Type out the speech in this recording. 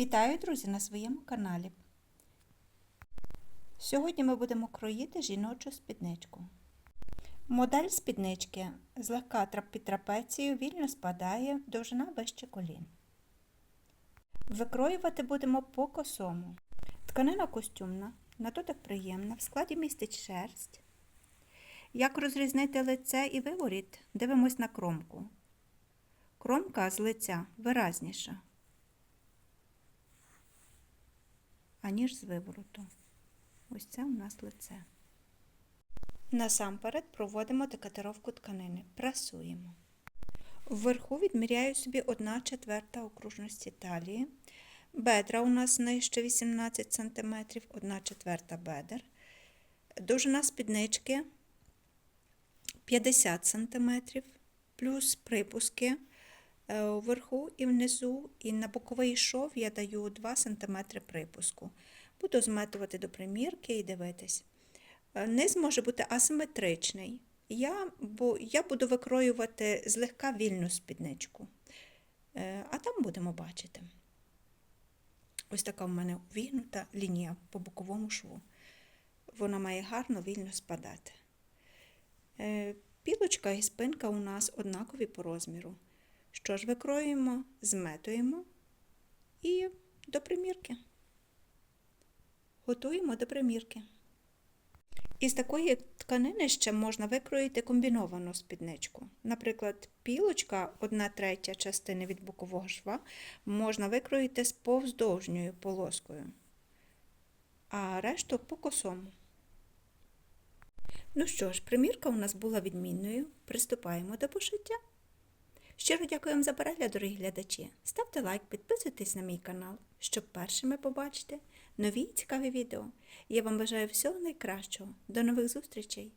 Вітаю, друзі, на своєму каналі. Сьогодні ми будемо кроїти жіночу спідничку. Модель спіднички злегка під трапецією вільно спадає, довжина вище колін. Викроювати будемо по косому. Тканина костюмна, на приємна, в складі містить шерсть. Як розрізнити лице і виворіт, дивимось на кромку. Кромка з лиця виразніша. Аніж з вивороту. Ось це у нас лице. Насамперед проводимо декатировку тканини. Прасуємо. Вверху відміряю собі 1 четверта окружності талії. Бедра у нас нижче 18 см, 1 четверта бедер. Довжина спіднички 50 см, плюс припуски вверху і внизу, і на боковий шов я даю 2 см припуску. Буду зметувати до примірки і дивитись. Е, Низ може бути асиметричний. Я, бо, я буду викроювати злегка вільну спідничку, Е, а там будемо бачити. Ось така в мене вігнута лінія по боковому шву. Вона має гарно вільно спадати. Е, Пілочка і спинка у нас однакові по розміру. Що ж, викроюємо, зметуємо і до примірки. Готуємо до примірки. Із такої тканини ще можна викроїти комбіновану спідничку. Наприклад, пілочка, одна третя частини від бокового шва, можна викроїти з повздовжньою полоскою, а решту по косому. Ну що ж, примірка у нас була відмінною. Приступаємо до пошиття. Щиро дякую вам за перегляд, дорогі глядачі. Ставте лайк, підписуйтесь на мій канал, щоб першими побачити нові цікаві відео. Я вам бажаю всього найкращого. До нових зустрічей!